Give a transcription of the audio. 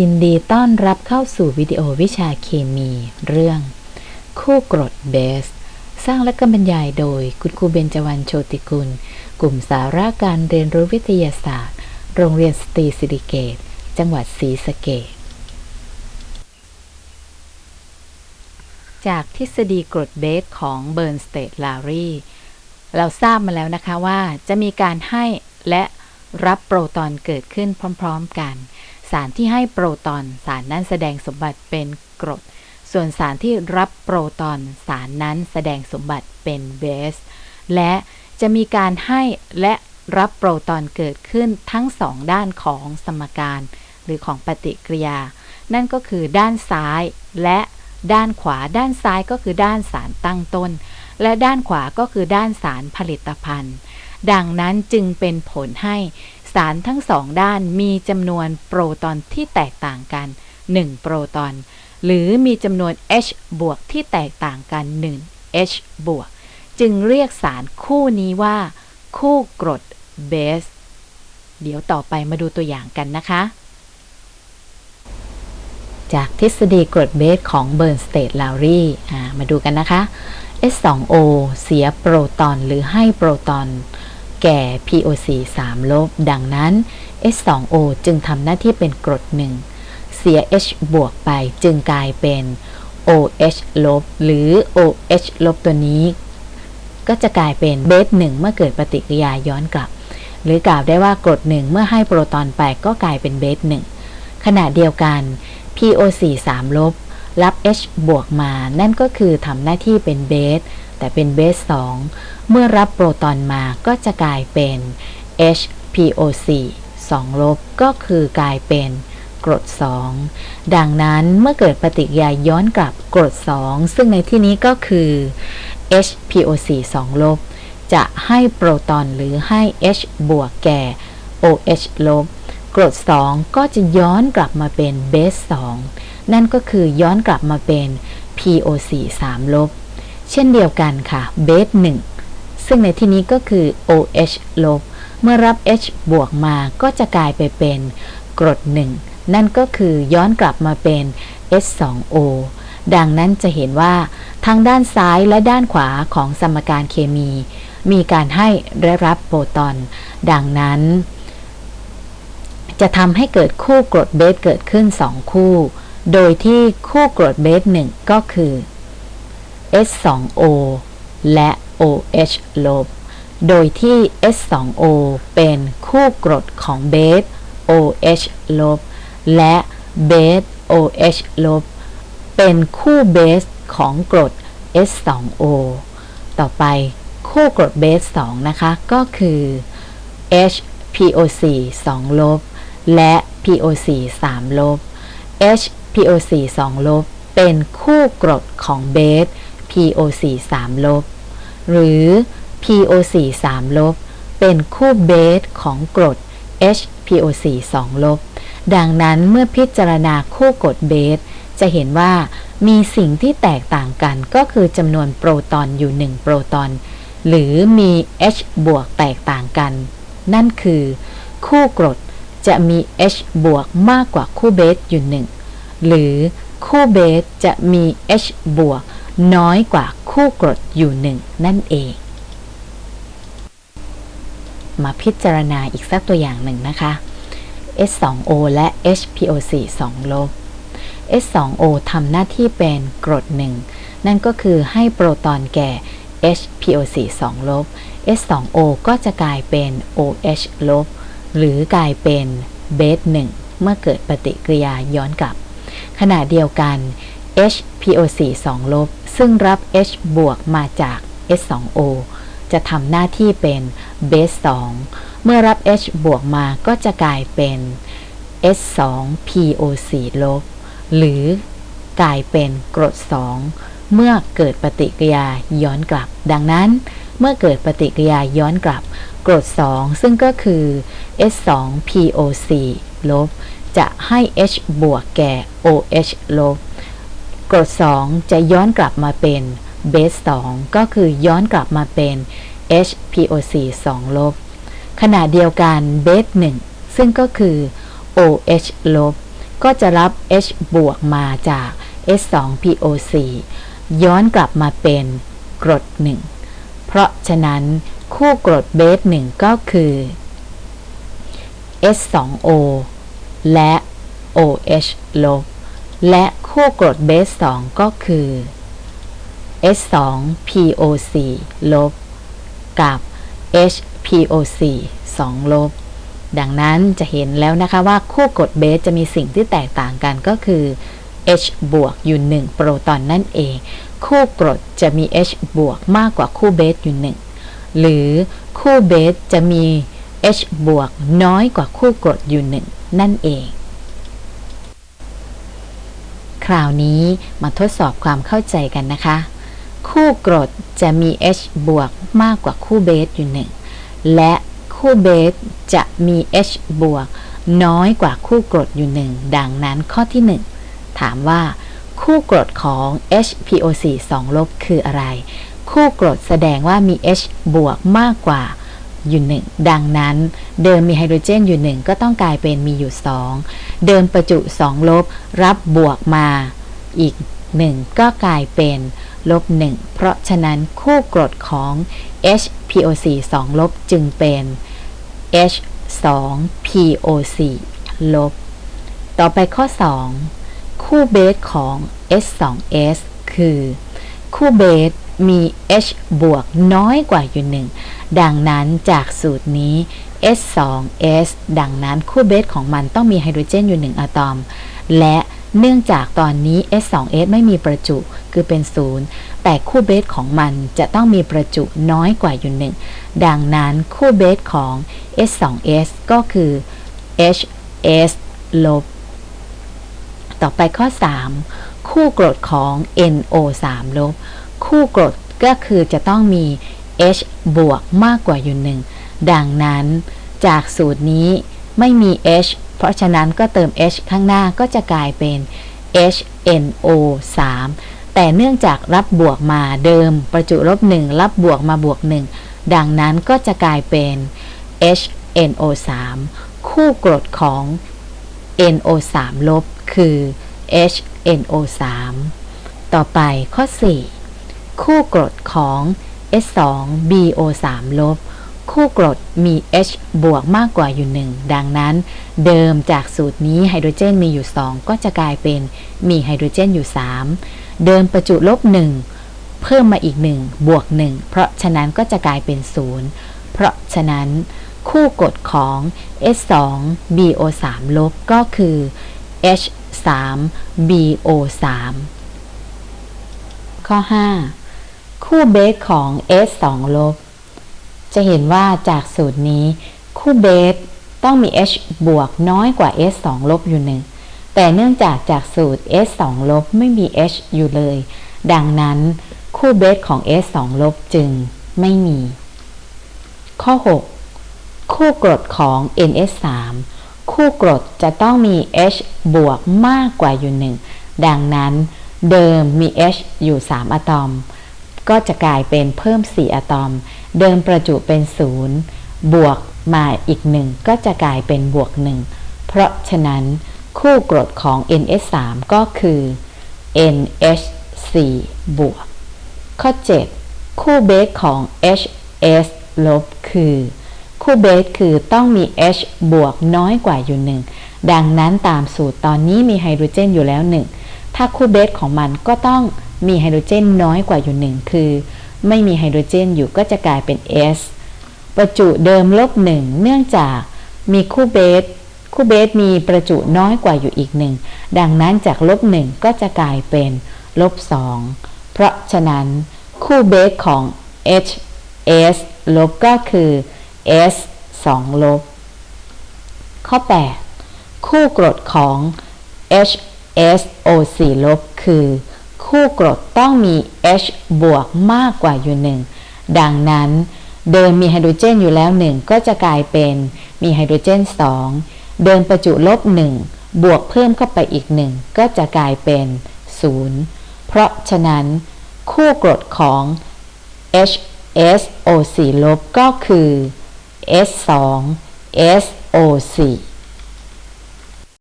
ยินดีต้อนรับเข้าสู่วิดีโอวิชาเคมีเรื่อง คู่กรดเบส สร้างและก็บรรยายโดยคุณครูเบญจวรรณโชติกุล กลุ่มสาระการเรียนรู้วิทยาศาสตร์ โรงเรียนสตรีสิริเกต จังหวัดศรีสะเกษจากทฤษฎีกรดเบสของเบิร์นสเตดลารีเราทราบมาแล้วนะคะว่าจะมีการให้และรับโปรตอนเกิดขึ้นพร้อม ๆ กัน สารที่ให้โปรตอนสารนั้นแสดงสมบัติเป็นกรด ส่วนสารที่รับโปรตอนสารนั้นแสดงสมบัติเป็นเบส และจะมีการให้และรับโปรตอนเกิดขึ้นทั้งสองด้านของสมการ หรือของปฏิกิริยา นั่นก็คือด้านซ้ายและด้านขวา ด้านซ้ายก็คือด้านสารตั้งต้น และด้านขวาก็คือด้านสารผลิตภัณฑ์ ดังนั้นจึงเป็นผลให้ สารทั้งสองด้านมีจำนวนโปรตอนที่แตกต่างกัน 1 โปรตอน หรือมีจำนวน H บวกที่แตกต่างกัน 1 H บวก จึงเรียกสารคู่นี้ว่า คู่กรดเบส เดี๋ยวต่อไปมาดูตัวอย่างกันนะคะ จากทฤษฎีกรดเบสของเบิร์นสเตดลาวรีมาดูกันนะคะ S2O เสียโปรตอนหรือให้โปรตอน แก่ POC 3 ลบ ดังนั้น S2O จึงทำหน้าที่เป็นกรดหนึ่งเสีย H บวกไปจึงกลายเป็น OH ลบ หรือ OH ลบตัวนี้ ก็จะกลายเป็นเบสหนึ่งเมื่อเกิดปฏิกิริยาย้อนกลับ หรือกล่าวได้ว่ากรดหนึ่งเมื่อให้โปรตอนไปก็กลายเป็นเบสหนึ่งขณะเดียวกัน POC 3 ลบ รับ H บวกมา นั่นก็คือทำหน้าที่เป็นเบส แต่เป็นเบส2เมื่อรับโปรตอนมาก็จะกลายเป็น HPOC 2ลบก็คือกลายเป็นกรด 2 ดังนั้นเมื่อเกิดปฏิกิริยาย้อนกลับกรด 2 ซึ่งในที่นี้ก็คือ HPOC 2ลบ จะให้โปรตอนหรือให้ H บวกแก่ OH ลบ กรด 2 ก็จะย้อนกลับมาเป็นเบส 2 นั่นก็คือย้อนกลับมาเป็น POC 3 ลบ เช่นเดียวกันค่ะเบส1ซึ่งในที่นี้ก็คือ OH ลบ เมื่อรับ H บวกมาก็จะกลายไปเป็นกรด 1 นั่นก็คือย้อนกลับมาเป็น S2O ดังนั้นจะเห็นว่าทั้งด้านซ้ายและด้านขวาของสมการเคมี มีการให้และรับโปรตอน ดังนั้น จะทำให้เกิดคู่กรดเบสเกิดขึ้น 2 คู่ โดยที่คู่กรดเบส1ก็คือ S2O และ OH ลบ โดยที่ S2O เป็นคู่กรดของเบส OH ลบ และเบส OH ลบ เป็นคู่เบสของกรด S2O ต่อไปคู่กรดเบส 2 นะคะ ก็คือ HPOC 2 ลบ และ POC 3 ลบ HPOC 2 ลบ เป็นคู่กรดของเบส POC 3 ลบ หรือ POC 3 ลบ เป็นคู่เบสของกรด HPOC 2 ลบ ดังนั้นเมื่อพิจารณาคู่กรดเบส จะเห็นว่ามีสิ่งที่แตกต่างกันก็คือจำนวนโปรตอนอยู่ 1 โปรตอน หรือมี H บวกแตกต่างกัน นั่นคือ คู่กรดจะมี H บวกมากกว่าคู่เบสอยู่ 1 หรือคู่เบสจะมี H บวก น้อยกว่าคู่กรดอยู่1นั่นเอง มาพิจารณาอีกสักตัวอย่างหนึ่งนะคะ S2O และ HPOC 2ลบ S2O ทำหน้าที่เป็นกรดหนึ่งนั่นก็คือให้โปรตอนแก่ HPOC 2ลบ S2O ก็จะกลายเป็น OH ลบ หรือกลายเป็นเบส1เมื่อเกิดปฏิกิริยาย้อนกลับ ขณะเดียวกัน HPOC 2ลบ ซึ่งรับ H บวกมาจาก S2O จะทำหน้าที่เป็นเบส2เมื่อรับ H บวกมาก็จะกลายเป็น S2POC ลบ หรือกลายเป็นกรด 2 เมื่อเกิดปฏิกิริยาย้อนกลับ ดังนั้น เมื่อเกิดปฏิกิริยาย้อนกลับ กรด 2 ซึ่งก็คือ S2POC ลบ จะให้ H บวกแก่ OH ลบ กรด 2 จะย้อนกลับมาเป็นเบส 2 ก็คือย้อนกลับมาเป็น HPOC 2 ลบ ขณะเดียวกันเบส 1 ซึ่งก็คือ OH ลบ ก็จะรับ H บวกมาจาก S2PO4 ย้อนกลับมาเป็นกรด 1 เพราะฉะนั้นคู่กรดเบส 1 ก็คือ S2O และ OH ลบ และคู่กรดเบส 2 ก็คือ S2PO4 ลบ กับ HPO4 2ลบ ดังนั้นจะเห็นแล้วนะคะว่าคู่กรดเบสจะมีสิ่งที่แตกต่างกันก็คือ H บวกอยู่ 1 โปรตอนนั่นเอง คู่กรดจะมี H บวกมากกว่าคู่เบสอยู่ 1 หรือคู่เบสจะมี H บวกน้อยกว่าคู่กรดอยู่ 1 นั่นเอง คราวนี้มาทดสอบความเข้าใจกันนะคะ คู่กรดจะมี H บวกมากกว่าคู่เบสอยู่1และคู่เบสจะมี H บวกน้อยกว่าคู่กรดอยู่1ดังนั้นข้อที่ 1 ถามว่า คู่กรดของ HPO4 2ลบคืออะไร คู่กรดแสดงว่ามี H บวกมากกว่าอยู่1ดังนั้น เดิมมีไฮโดรเจนอยู่1ก็ต้องกลายเป็นมีอยู่2 เดิมประจุ 2 ลบ รับบวกมาอีก 1 ก็กลายเป็นลบ 1 เพราะฉะนั้นคู่กรดของ HPO4 2ลบจึงเป็น H2PO4 ลบ ต่อไปข้อ 2 คู่เบสของ S2S คือ คู่เบสมี H บวกน้อยกว่าอยู่1 ดังนั้นจากสูตรนี้ S2S ดังนั้นคู่เบสของมันต้องมีไฮโดรเจนอยู่ 1อะตอม และเนื่องจากตอนนี้ S2S ไม่มีประจุคือเป็น0แต่คู่เบสของมันจะต้องมีประจุน้อยกว่าอยู่1ดังนั้นคู่เบสของ S2S ก็คือ HS ลบ ต่อไปข้อ 3 คู่กรดของ NO3 ลบ คู่กรดก็คือจะต้องมี H บวกมากกว่าอยู่1ดังนั้น จากสูตรนี้ไม่มี H เพราะฉะนั้นก็เติม H ข้างหน้าก็จะกลายเป็น HNO3 แต่เนื่องจากรับบวกมาเดิม ประจุลบ1รับบวกมาบวก 1 ดังนั้นก็จะกลายเป็น HNO3 คู่กรดของ NO3 ลบคือ HNO3 ต่อไปข้อ 4 คู่กรดของ S2BO3 ลบ คู่กรดมี H บวกมากกว่าอยู่ 1 ดังนั้น เดิมจากสูตรนี้ไฮโดรเจนมีอยู่ 2 ก็จะกลายเป็นมีไฮโดรเจนอยู่ 3 เดิมประจุลบ 1 เพิ่มมาอีก 1 บวก 1 เพราะฉะนั้นก็จะกลายเป็น 0 เพราะฉะนั้น คู่กฎของ S2BO3 ลบก็คือ H3BO3 ข้อ 5 คู่เบสของ S2 ลบ จะเห็นว่าจากสูตรนี้ คู่เบสต้องมี H บวกน้อยกว่า S2 ลบอยู่หนึ่งแต่เนื่องจากจากสูตร S2 ลบไม่มี H อยู่เลย ดังนั้นคู่เบสของ S2 ลบจึงไม่มี ข้อ 6 คู่กรดของ NS3 คู่กรดจะต้องมี H บวกมากกว่าอยู่หนึ่งดังนั้นเดิมมี H อยู่ 3 อะตอม ก็จะกลายเป็นเพิ่ม 4 อะตอม เดิมประจุเป็น 0 บวกมาอีก1ก็จะกลายเป็นบวก1เพราะฉะนั้นคู่กรดของ NS3 ก็คือ NH4 บวก ข้อ 7 คู่เบสของ HS ลบคือ คู่เบสคือต้องมี H บวกน้อยกว่าอยู่1ดังนั้นตามสูตรตอนนี้มีไฮโดรเจนอยู่แล้ว1ถ้าคู่เบสของมันก็ต้อง มีไฮโดรเจนน้อยกว่าอยู่1คือ ไม่มีไฮโดรเจนอยู่ก็จะกลายเป็น S ประจุเดิมลบ1เนื่องจากมีคู่เบสคู่เบสมีประจุน้อยกว่าอยู่อีกหนึ่งดังนั้นจากลบ1ก็จะกลายเป็นลบ2เพราะฉะนั้นคู่베สของ H S ลบก็คือ S 2 ลบ ข้อ 8 คู่กรดของ H S O 4ลบคือ คู่กรดต้องมี H บวกมากกว่าอยู่หนึ่งดังนั้นเดิมมีไฮโดรเจนอยู่แล้ว1ก็จะกลายเป็นมีไฮโดรเจน2เดิมประจุลบ1บวกเพิ่มเข้าไปอีก1ก็จะกลายเป็น0เพราะฉะนั้น คู่กรดของ HSO4 ลบก็คือ S2 SO4